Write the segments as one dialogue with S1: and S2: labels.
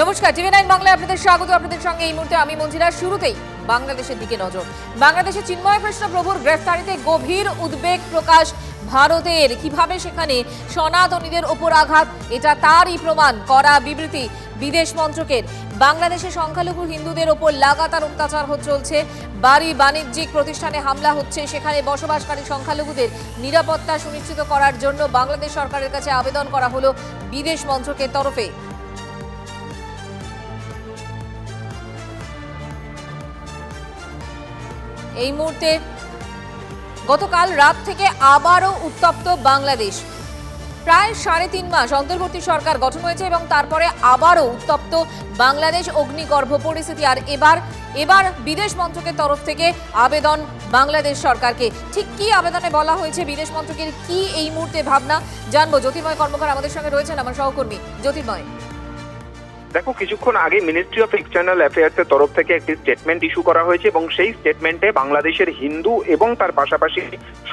S1: নমস্কার, TV nine বাংলায় আপনাদের স্বাগত। আপনাদের সঙ্গে এই মুহূর্তে আমি মঞ্জিরা। শুরুতেই বাংলাদেশের দিকে নজর। বাংলাদেশে চিন্ময় কৃষ্ণ প্রভুর গ্রেফতারিতে গভীর উদ্বেগ প্রকাশ ভারতের। কীভাবে সেখানে সনাতনীদের ওপর আঘাত? এটা তারই প্রমাণ করা বিবৃতি বিদেশ মন্ত্রকের। বাংলাদেশে সংখ্যালঘু হিন্দুদের ওপর লাগাতার অত্যাচার চলছে। বাড়ি বাণিজ্যিক প্রতিষ্ঠানে হামলা হচ্ছে। সেখানে বসবাসকারী সংখ্যালঘুদের নিরাপত্তা সুনিশ্চিত করার জন্য বাংলাদেশ সরকারের কাছে আবেদন করা হলো বিদেশ মন্ত্রকের তরফে। এই মুহূর্তে গতকাল রাত থেকে আবারও উত্তপ্ত বাংলাদেশ। প্রায় সাড়ে তিন মাস অন্তর্বর্তী সরকার গঠন হয়েছে এবং তারপরে আবারও উত্তপ্ত বাংলাদেশ অগ্নিগর্ভ পরিস্থিতি। আর এবার এবার বিদেশ মন্ত্রকের তরফ থেকে আবেদন বাংলাদেশ সরকারকে। ঠিক কি আবেদনে বলা হয়েছে, বিদেশ মন্ত্রকের কি এই মুহূর্তে ভাবনা? জানব। জ্যোতির্ময় কর্মকার আমাদের সঙ্গে রয়েছেন আমার সহকর্মী জ্যোতির্ময়।
S2: দেখো কিছুক্ষণ আগে মিনিস্ট্রি অফ এক্সটার্নাল অ্যাফেয়ার্স এর তরফ থেকে একটি স্টেটমেন্ট ইস্যু করা হয়েছে এবং সেই স্টেটমেন্টে বাংলাদেশের হিন্দু এবং তার পাশাপাশি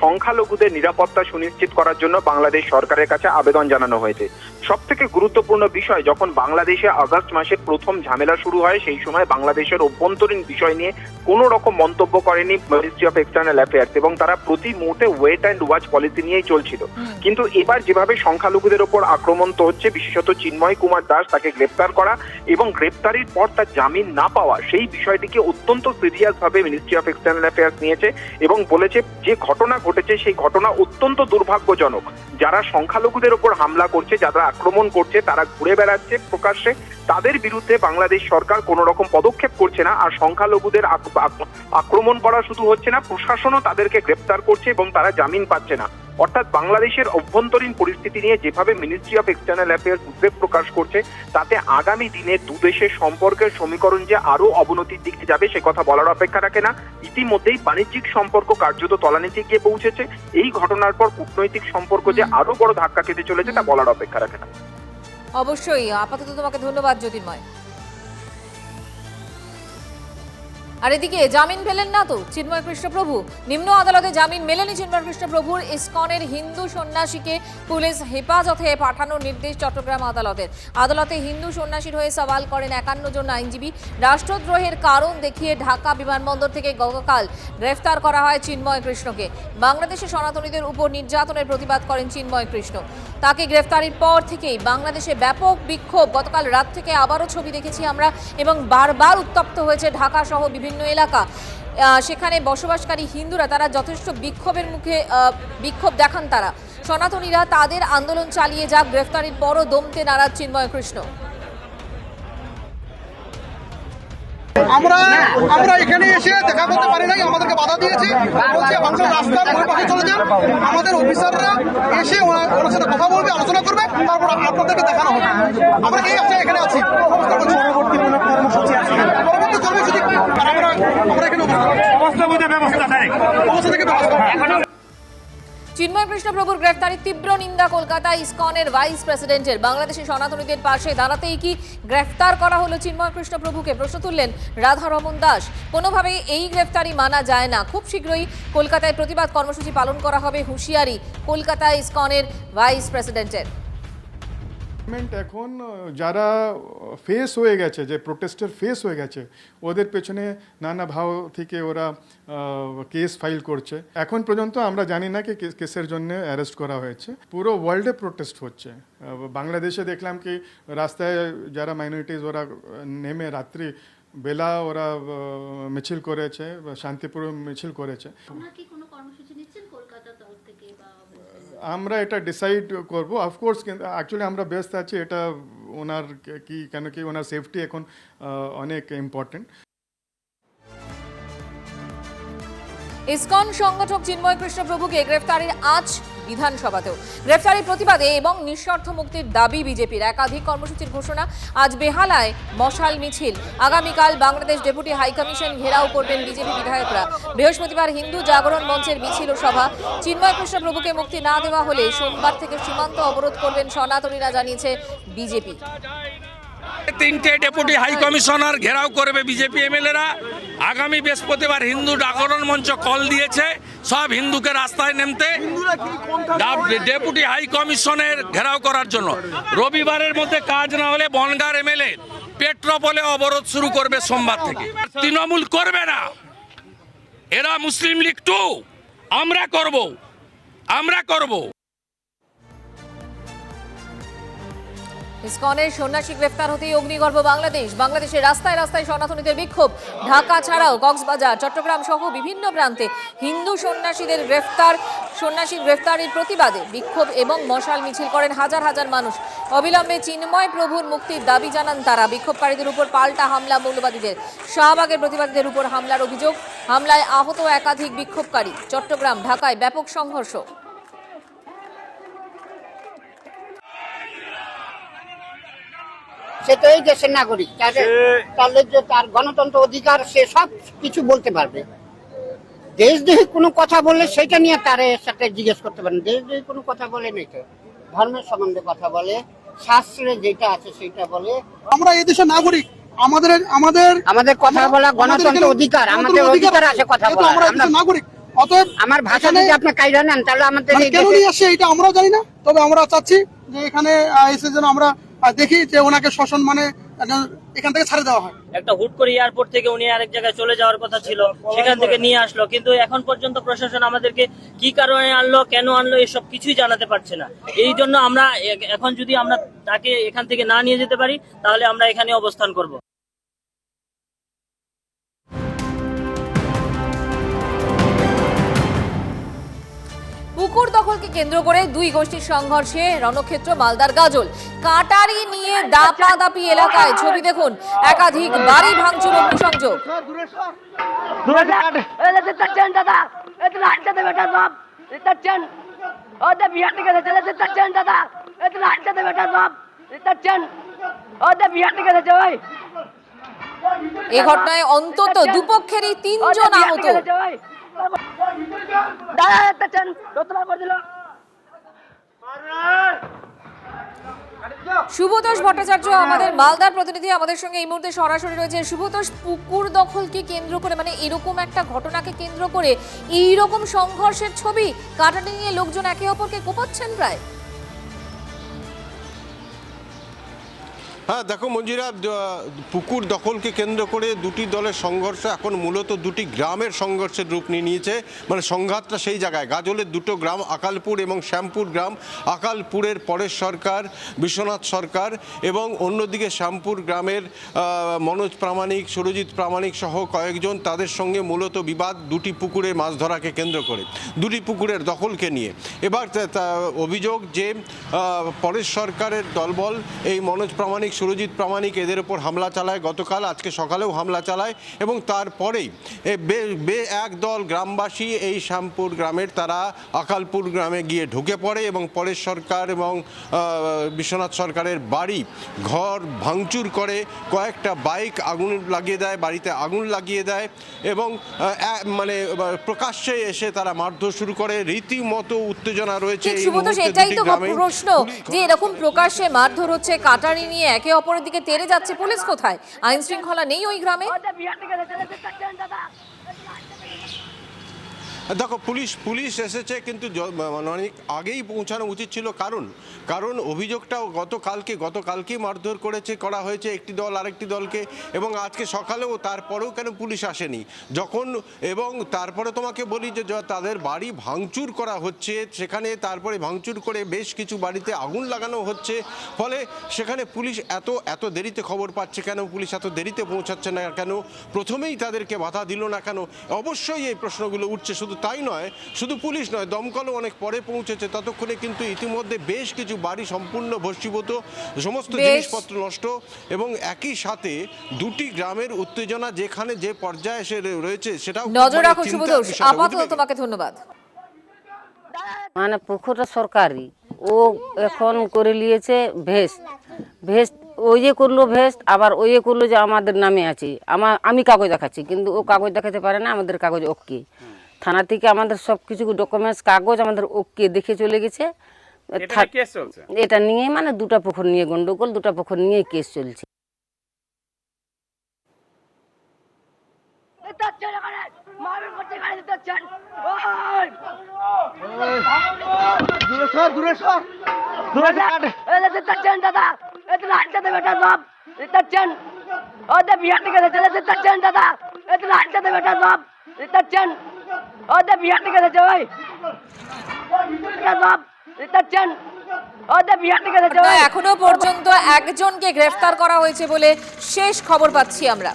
S2: সংখ্যালঘুদের নিরাপত্তা সুনিশ্চিত করার জন্য বাংলাদেশ সরকারের কাছে আবেদন জানানো হয়েছে। সব থেকে গুরুত্বপূর্ণ বিষয় যখন বাংলাদেশে আগস্ট মাসের প্রথম ঝামেলা শুরু হয় সেই সময় বাংলাদেশের অভ্যন্তরীণ বিষয় নিয়ে কোনো রকম মন্তব্য করেনি মিনিস্ট্রি অফ এক্সটার্নাল অ্যাফেয়ার্স এবং তারা প্রতি মুহূর্তে ওয়েট অ্যান্ড ওয়াচ পলিসি নিয়েই চলছিল। কিন্তু এবার যেভাবে সংখ্যালঘুদের ওপর আক্রমণ তো হচ্ছে বিশেষত চিন্ময় কুমার দাস তাকে গ্রেপ্তার করা এবং গ্রেপ্তারির পর তার জামিন না পাওয়া, সেই বিষয়টিকে অত্যন্ত সিরিয়াস ভাবে মিনিস্ট্রি অফ এক্সটার্নাল অ্যাফেয়ার্স নিয়েছে এবং বলেছে যে ঘটনা ঘটেছে, সেই ঘটনা অত্যন্ত দুর্ভাগ্যজনক। যারা সংখ্যালঘুদের ওপর হামলা করছে, যারা আক্রমণ করছে, তারা ঘুরে বেড়াচ্ছে প্রকাশ্যে, তাদের বিরুদ্ধে বাংলাদেশ সরকার কোনো রকম পদক্ষেপ করছে না আর সংখ্যালঘুদের আক- আক- আক্রমণ করা শুধু হচ্ছে না, প্রশাসনও তাদেরকে গ্রেপ্তার করছে এবং তারা জামিন পাচ্ছে না। অর্থাৎ বাংলাদেশের অভ্যন্তরীণ পরিস্থিতি নিয়ে যেভাবে মিনিস্ট্রি অফ এক্সটার্নাল অ্যাফেয়ার্স উদ্বেগ প্রকাশ করছে তাতে আগামী দিনে দুদেশের সম্পর্কের সমীকরণ যে আরও অবনতির দিকে যাবে সে কথা বলার অপেক্ষা রাখে না। ইতিমধ্যেই বাণিজ্যিক সম্পর্ক কার্যত তলানিতে গিয়ে পৌঁছেছে। এই ঘটনার পর কূটনৈতিক সম্পর্ক যে আরও বড় ধাক্কা খেতে চলেছে তা বলার অপেক্ষা রাখে না।
S1: অবশ্যই আপাতত তোমাকে ধন্যবাদ জ্যোতির্ময়। আর এদিকে, জামিন পেলেন না তো চিন্ময় কৃষ্ণপ্রভু। নিম্ন আদালতে জামিন মেলেনি চিন্ময় কৃষ্ণপ্রভুর। ইসকনের হিন্দু সন্ন্যাসীকে পুলিশ হেফাজতে পাঠানোর নির্দেশ চট্টগ্রাম আদালতের। আদালতে হিন্দু সন্ন্যাসীর হয়ে সওয়াল করেন একান্ন জন আইনজীবী। রাষ্ট্রদ্রোহের কারণ দেখিয়ে ঢাকা বিমানবন্দর থেকে গতকাল গ্রেফতার করা হয় চিন্ময় কৃষ্ণকে। বাংলাদেশে সনাতনীদের উপর নির্যাতনের প্রতিবাদ করেন চিন্ময় কৃষ্ণ। তাকে গ্রেফতারির পর থেকেই বাংলাদেশে ব্যাপক বিক্ষোভ। গতকাল রাত থেকে আবারও ছবি দেখেছি আমরা এবং বারবার উত্তপ্ত হয়েছে ঢাকা সহ বিভিন্ন এলাকা। সেখানে বসবাসকারী হিন্দুরা তারা যথেষ্ট বিক্ষোভের মুখে বিক্ষোভ দেখান তারা। সনাতনীরা তাদের আন্দোলন চালিয়ে যাক। গ্রেফতারির পরও দমতে নারাজ চিন্ময় কৃষ্ণ।
S3: আমরা আমরা এখানে এসে দেখা করতে পারি নাই, আমাদেরকে বাধা দিয়েছে। বলছে বাংলা রাস্তার ওই পাশে চলে যান আমাদের অফিসাররা এসে ওনার সাথে কথা বলবে, আলোচনা করবে, তারপর আপনাদেরকে দেখানো হবে। আমরা এই এখানে আছি।
S1: চিন্ময় কৃষ্ণ প্রভুর গ্রেফতারির তীব্র নিন্দা কলকাতা ইসকনের ভাইস প্রেসিডেন্টের। বাংলাদেশি সনাতনীদের পাশে দাঁড়াতেই কি গ্রেফতার করা হলো চিন্ময় কৃষ্ণ প্রভুকে? প্রশ্ন তুললেন রাধা রমন দাস। কোনোভাবেই এই গ্রেফতারি মানা যায় না। খুব শীঘ্রই কলকাতায় প্রতিবাদ কর্মসূচি পালন করা হবে হুঁশিয়ারি কলকাতা ইসকনের ভাইস প্রেসিডেন্টের।
S4: গভর্নমেন্ট এখন যারা ফেস হয়ে গেছে, যে প্রোটেস্টের ফেস হয়ে গেছে, ওদের পেছনে নানা ভাব থেকে ওরা কেস ফাইল করছে। এখন পর্যন্ত আমরা জানি না কি কেসের জন্য অ্যারেস্ট করা হয়েছে। পুরো ওয়ার্ল্ডে প্রোটেস্ট হচ্ছে। বাংলাদেশে দেখলাম কি, রাস্তায় যারা মাইনরিটিজ ওরা নেমে রাত্রি বেলা ওরা মিছিল করেছে শান্তিপুর মিছিল করেছে
S5: আপনারা কি কোনো কর্মসূচি নিচ্ছেন কলকাতার তরফ থেকে বা
S4: আমরা এটা ডিসাইড করব। অফকোর্স কিন্তু অ্যাকচুয়ালি আমরা ব্যস্ত আছি, এটা ওনার কি কেন কি, ওনার সেফটি এখন অনেক ইম্পর্টেন্ট
S1: ইসকন সংগঠক চিন্ময় কৃষ্ণ প্রভুকে গ্রেফতারের আজ বিধানসভাতেও। গ্রেফতারের প্রতিবাদে এবং নিঃস্বার্থ মুক্তির দাবি বিজেপির। একাধিক কর্মসূচির ঘোষণা আজ বেহালায় মশাল মিছিল। আগামীকাল বাংলাদেশ ডেপুটি হাইকমিশন ঘেরাও করবেন বিজেপি বিধায়করা। বৃহস্পতিবার হিন্দু জাগরণ মঞ্চের মিছিল ও সভা। চিন্ময় কৃষ্ণ প্রভুকে মুক্তি না দেওয়া হলে সোমবার থেকে সীমান্ত অবরোধ করবেন সনাতনীরা, জানিয়েছে বিজেপি।
S6: তিনটে ডেপুটি হাই কমিশনার ঘেরাও করবে বিজেপি এমএলএরা। আগামী বৃহস্পতিবার হিন্দু জাগরণ মঞ্চ কল দিয়েছে সব হিন্দুকে রাস্তায় নেমতে ডেপুটি হাই কমিশনের ঘেরাও করার জন্য। রবিবারের মধ্যে কাজ না হলে বনগার এমএলএ পেট্রোপলে অবরোধ শুরু করবে সোমবার থেকে। তৃণমূল করবে না। এরা মুসলিম লীগ টু আমরা করব। আমরা করব।
S1: ইসকনের সন্ন্যাসী গ্রেফতার হতেই অগ্নিগর্ভ বাংলাদেশ। বাংলাদেশের রাস্তায় রাস্তায় সনাতনীদের বিক্ষোভ। ঢাকা ছাড়াও কক্সবাজার, চট্টগ্রাম সহ বিভিন্ন প্রান্তে হিন্দু সন্ন্যাসীদের গ্রেফতার, সন্ন্যাসী গ্রেফতারির প্রতিবাদে বিক্ষোভ এবং মশাল মিছিল করেন হাজার হাজার মানুষ। অবিলম্বে চিন্ময় প্রভুর মুক্তির দাবি জানান তারা। বিক্ষোভকারীদের উপর পাল্টা হামলা, মৌলবাদীদের। শাহবাগের প্রতিবাদীদের উপর হামলার অভিযোগ। হামলায় আহত একাধিক বিক্ষোভকারী। চট্টগ্রাম, ঢাকায় ব্যাপক সংঘর্ষ।
S7: সে তো এই দেশের নাগরিক তাহলে যে তার গণতন্ত্র অধিকার সে সব কিছু বলতে পারবে। দেশদ্রোহী কোনো কথা বললে সেটা নিয়ে তার সাথে জিজ্ঞেস করতে পারেন। দেশদ্রোহী কোনো কথা বলে নেই তো। ধর্মের সম্বন্ধে কথা বলে শাস্ত্রে যেটা আছে সেটা বলে।
S3: আমরা এই দেশের নাগরিক। আমাদের আমাদের
S7: আমাদের কথা বলা গণতন্ত্র অধিকার আমাদের অধিকার আছে কথা বলার।
S3: আমরা নাগরিক অতএব
S7: আমার ভাষা যদি আপনি কাইরা নেন তাহলে আমাদের
S3: মানে কেন নিয়ে আসছে এটা আমরাও জানি না। তবে আমরা চাচ্ছি যে এখানে এসে যেন আমরা দেখি যে ওনাকে শোষণ মানে এখান থেকে ছাড়ে দেওয়া হয়।
S8: একটা হুট করে এয়ারপোর্ট থেকে উনি আরেক জায়গায় চলে যাওয়ার কথা ছিল, সেখান থেকে নিয়ে আসলো। কিন্তু এখন পর্যন্ত প্রশাসন আমাদেরকে কি কারণে আনলো, কেন আনলো, এসব কিছুই জানাতে পারছে না। এই জন্য আমরা এখন যদি আমরা তাকে এখান থেকে না নিয়ে যেতে পারি, তাহলে আমরা এখানে অবস্থান করব।
S1: পুকুর দখলকে কেন্দ্র করে দুই গোষ্ঠীর সংঘর্ষে রণক্ষেত্র, মালদার গাজল। কাটারি নিয়ে দাপাদাপি এলাকায় ছবি দেখুন। একাধিক বাড়ি ভাঙচুর অগ্নিসংযোগ এ ঘটনায় অন্তত দুপক্ষেরই তিনজন আহত।
S9: দাদা দিচ্ছেন দোতলা করে দিল।
S1: শুভতোষ ভট্টাচার্য, আমাদের মালদার প্রতিনিধি আমাদের সঙ্গে এই মুহূর্তে সরাসরি রয়েছে শুভতোষ পুকুর দখলকে কেন্দ্র করে মানে এরকম একটা ঘটনাকে কেন্দ্র করে এই রকম সংঘর্ষের ছবি কাটাটি নিয়ে লোকজন একে অপরকে কোপাচ্ছেন প্রায়।
S10: হ্যাঁ দেখো মঞ্জিরা পুকুর দখলকে কেন্দ্র করে দুটি দলের সংঘর্ষ এখন মূলত দুটি গ্রামের সংঘর্ষের রূপ নিয়ে নিয়েছে। মানে সংঘাতটা সেই জায়গায়। গাজলের দুটো গ্রাম, আকালপুর এবং শ্যামপুর গ্রাম। আকালপুরের পরেশ সরকার, বিশ্বনাথ সরকার এবং অন্যদিকে শ্যামপুর গ্রামের মনোজ প্রামাণিক, সুরজিৎ প্রামাণিক সহ কয়েকজন তাদের সঙ্গে মূলত বিবাদ দুটি পুকুরে মাছ ধরাকে কেন্দ্র করে। দুটি পুকুরের দখলকে নিয়ে। এবার অভিযোগ যে পরেশ সরকারের দলবল এই মনোজ প্রামাণিক সুরজিৎ প্রামাণিক এদের ওপর হামলা চালায় গতকাল আজকে সকালেও হামলা চালায় এবং তারপরেই বে- এক দল গ্রামবাসী এই শ্যামপুর গ্রামের তারা আকালপুর গ্রামে গিয়ে ঢুকে পড়ে এবং পরেশ সরকার এবং বিশ্বনাথ সরকারের বাড়ি ঘর ভাঙচুর করে কয়েকটা বাইক আগুন লাগিয়ে দেয় বাড়িতে আগুন লাগিয়ে দেয় এবং মানে প্রকাশ্যে এসে তারা মারধর শুরু করে। রীতিমতো উত্তেজনা রয়েছে
S1: এটাই তো প্রশ্ন যে এরকম প্রকাশ্যে মারধর হচ্ছে কাটারি নিয়ে একে অপরের দিকে তেড়ে যাচ্ছে পুলিশ কোথায়? আইন শৃঙ্খলা নেই ওই গ্রামে
S9: ওদের বিহার থেকে এসেছে দিচ্ছেন দাদা
S10: দেখো, পুলিশ পুলিশ এসেছে কিন্তু মানে অনেক আগেই পৌঁছানো উচিত ছিল কারণ কারণ অভিযোগটাও গতকালকে, গতকালকেই মারধর করেছে, করা হয়েছে একটি দল আরেকটি দলকে এবং আজকে সকালেও তারপরেও কেন পুলিশ আসেনি? যখন এবং তারপরে তোমাকে বলি যে, তাদের বাড়ি ভাঙচুর করা হচ্ছে, সেখানে তারপরে ভাঙচুর করে বেশ কিছু বাড়িতে আগুন লাগানো হচ্ছে, ফলে সেখানে পুলিশ এত এত দেরিতে খবর পাচ্ছে কেন? পুলিশ এত দেরিতে পৌঁছাচ্ছে না কেন? প্রথমেই তাদেরকে বাধা দিল না কেন? অবশ্যই এই প্রশ্নগুলো উঠছে, শুধু তাই নয় শুধু পুলিশ নয় দমকলও অনেক পরে পৌঁছেছে। ততক্ষণে কিন্তু ইতিমধ্যে বেশ কিছু বাড়ি সম্পূর্ণ ভস্মীভূত সমস্ত জিনিসপত্র নষ্ট এবং একই সাথে দুটি গ্রামের উত্তেজনা যেখানে যে পর্যায়ে এসে রয়েছে সেটাও
S1: নজর
S10: মানে
S1: রাখো
S10: বিষয়,
S1: আপাতত তোমাকে ধন্যবাদ।
S11: মানে পুকুরটা সরকারি ও এখন করে নিয়েছে ভেস্ট। ভেস্ট ওই যে করল ভেস্ট আবার ওই যে করল যে আমাদের নামে আছে। আমার আমি কাগজ দেখাচ্ছি কিন্তু ও কাগজ দেখাতে পারে না আমাদের কাগজ ওকে। থানা থেকে আমাদের সব কিছু ডকুমেন্টস কাগজ আমাদের ওকে দেখে চলে গেছে। এটা নিয়ে মানে দুটা পুকুর নিয়ে গন্ডগোল দুটা পুকুর নিয়ে কেস চলছে।
S3: দূরে
S9: দাদা বেটা বাপ এ ও দে বিহার চলে দাদা এ বেটা বাপ এ পাচ্ছেন ওদের বিহার থেকে এসেছে ওই।
S1: এখনও পর্যন্ত একজনকে গ্রেফতার করা হয়েছে বলে শেষ খবর পাচ্ছি আমরা।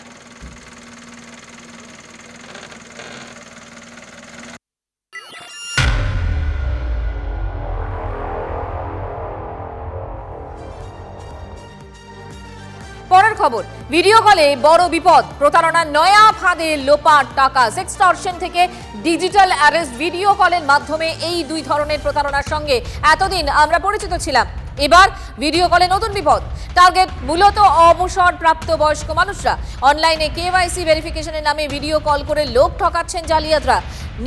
S1: খবর। ভিডিও কলে বড় বিপদ। প্রতারণার নয়া ফাঁদে লোপার টাকা। সেক্সটর্শন থেকে ডিজিটাল অ্যারেস্ট ভিডিও কলের মাধ্যমে এই দুই ধরনের প্রতারণার সঙ্গে। এতদিন আমরা পরিচিত ছিলাম। এবার ভিডিও কলে নতুন বিপদ। টার্গেট মূলত অবসর প্রাপ্ত বয়স্ক মানুষরা। অনলাইনে কেওয়াইসি ভেরিফিকেশনের নামে ভিডিও কল করে লোক ঠকাচ্ছেন জালিয়াতরা।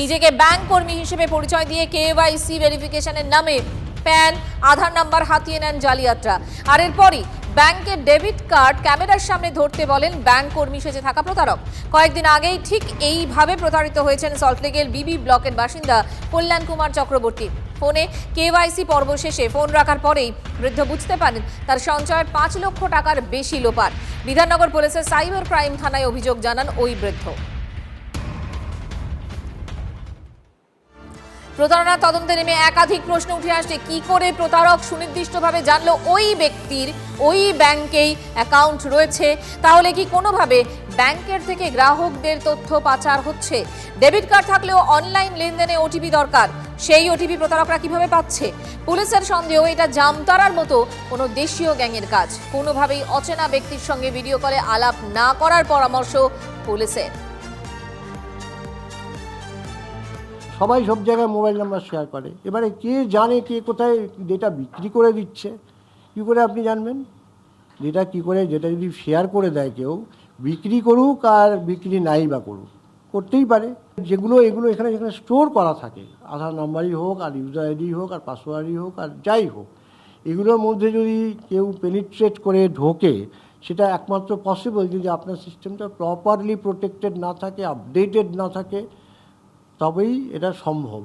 S1: নিজেকে ব্যাংক কর্মী হিসেবে পরিচয় দিয়ে কেওয়াইসি ভেরিফিকেশনের নামে প্যান, আধার নাম্বার হাতিয়ে নেন জালিয়াতরা। আর এরপরই ব্যাংকের ডেবিট কার্ড ক্যামেরার সামনে ধরতে বলেন ব্যাংক কর্মী সেজে থাকা প্রতারক। কয়েকদিন আগেই ঠিক এইভাবে প্রতারিত হয়েছেন সল্টলেকের বিবি ব্লকের বাসিন্দা কল্যাণ কুমার চক্রবর্তী। ফোনে কেওয়াইসি পর্ব শেষে ফোন রাখার পরেই বৃদ্ধ বুঝতে পারেন তার সঞ্চয়ের পাঁচ লক্ষ টাকার বেশি লোপার। বিধাননগর পুলিশের সাইবার ক্রাইম থানায় অভিযোগ জানান ওই বৃদ্ধ। প্রতারণার তদন্তে নেমে একাধিক প্রশ্ন উঠে আসছে কি করে প্রতারক সুনির্দিষ্টভাবে জানলো ওই ব্যক্তির, ওই ব্যাংকেই অ্যাকাউন্ট রয়েছে? তাহলে কি কোনোভাবে ব্যাংকের থেকে গ্রাহকদের তথ্য পাচার হচ্ছে? ডেবিট কার্ড থাকলেও অনলাইন লেনদেনে ওটিপি দরকার, সেই ওটিপি প্রতারকরা কীভাবে পাচ্ছে? পুলিশের সন্দেহ, এটা জামতারার মতো কোনো দেশীয় গ্যাংয়ের কাজ। কোনোভাবেই অচেনা ব্যক্তির সঙ্গে ভিডিও কলে আলাপ না করার পরামর্শ পুলিশের।
S12: সবাই সব জায়গায় মোবাইল নাম্বার শেয়ার করে। এবারে কে জানে কে কোথায় ডেটা বিক্রি করে দিচ্ছে? কী করে আপনি জানবেন? ডেটা কী করে যেটা যদি শেয়ার করে দেয় কেউ, বিক্রি করুক আর বিক্রি নাই বা করুক, করতেই পারে। যেগুলো, এগুলো এখানে যেখানে স্টোর করা থাকে। আধার নাম্বারই হোক, আর ইউজার আইডি হোক, আর পাসওয়ার্ডই হোক, আর যাই হোক। এগুলোর মধ্যে যদি কেউ পেনিট্রেট করে, ঢোকে, সেটা একমাত্র পসিবল যদি আপনার সিস্টেমটা প্রপারলি প্রোটেক্টেড না থাকে আপডেটেড না থাকে তবেই এটা সম্ভব।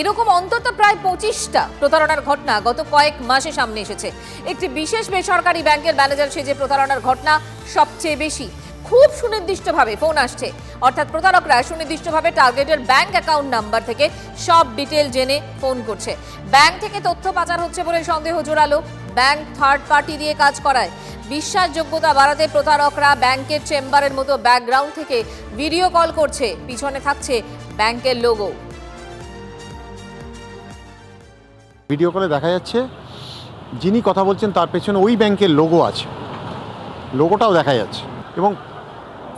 S1: এরকম অন্তত প্রায় পঁচিশটা প্রতারণার ঘটনা গত কয়েক মাসে সামনে এসেছে। একটি বিশেষ বেসরকারি ব্যাংকের ম্যানেজার সে যে প্রতারণার ঘটনা সবচেয়ে বেশি। খুব সুনির্দিষ্টভাবে ফোন আসছে। অর্থাৎ প্রতারকরা সুনির্দিষ্টভাবে টার্গেটের ব্যাংক অ্যাকাউন্ট নাম্বার থেকে সব ডিটেল জেনে ফোন করছে। ব্যাংক থেকে তথ্য পাচার হচ্ছে বলে সন্দেহ জোরালো। ব্যাংক থার্ড পার্টি দিয়ে কাজ করায়। বিশ্বাসযোগ্যতা বাড়াতে প্রতারকরা ব্যাংকের চেম্বারের মতো ব্যাকগ্রাউন্ড থেকে ভিডিও কল করছে। পিছনে থাকছে ব্যাংকের লোগো
S13: ভিডিও কলে দেখা যাচ্ছে, যিনি কথা বলছেন তার পেছনে ওই ব্যাংকের লোগো আছে। লোগোটাও দেখা যাচ্ছে। এবং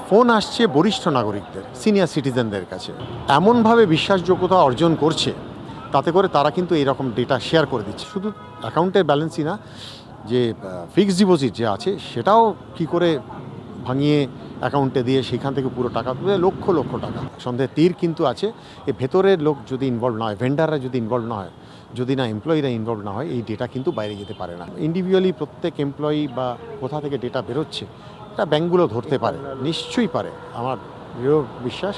S13: ফোন আসছে বরিষ্ঠ নাগরিকদের সিনিয়র সিটিজেনদের কাছে। এমনভাবে বিশ্বাসযোগ্যতা অর্জন করছে, তাতে করে তারা কিন্তু এইরকম ডেটা শেয়ার করে দিচ্ছে। শুধু অ্যাকাউন্টের ব্যালেন্সই না, যে ফিক্সড ডিপোজিট যে আছে, সেটাও কি করে ভাঙিয়ে অ্যাকাউন্টে দিয়ে সেখান থেকে পুরো টাকা তুলে লক্ষ লক্ষ টাকা। সন্দেহে তীর কিন্তু আছে। এ ভেতরের লোক যদি ইনভলভ না হয় ভেন্ডাররা যদি ইনভলভ না হয়, যদি না এমপ্লয়িরা ইনভলভ না হয়, এই ডেটা কিন্তু বাইরে যেতে পারে না। ইন্ডিভিজুয়ালি প্রত্যেক এমপ্লয়ি বা কোথা থেকে ডেটা বেরোচ্ছে এটা ব্যাঙ্কগুলো ধরতে পারে নিশ্চয়ই পারে। আমার দৃঢ় বিশ্বাস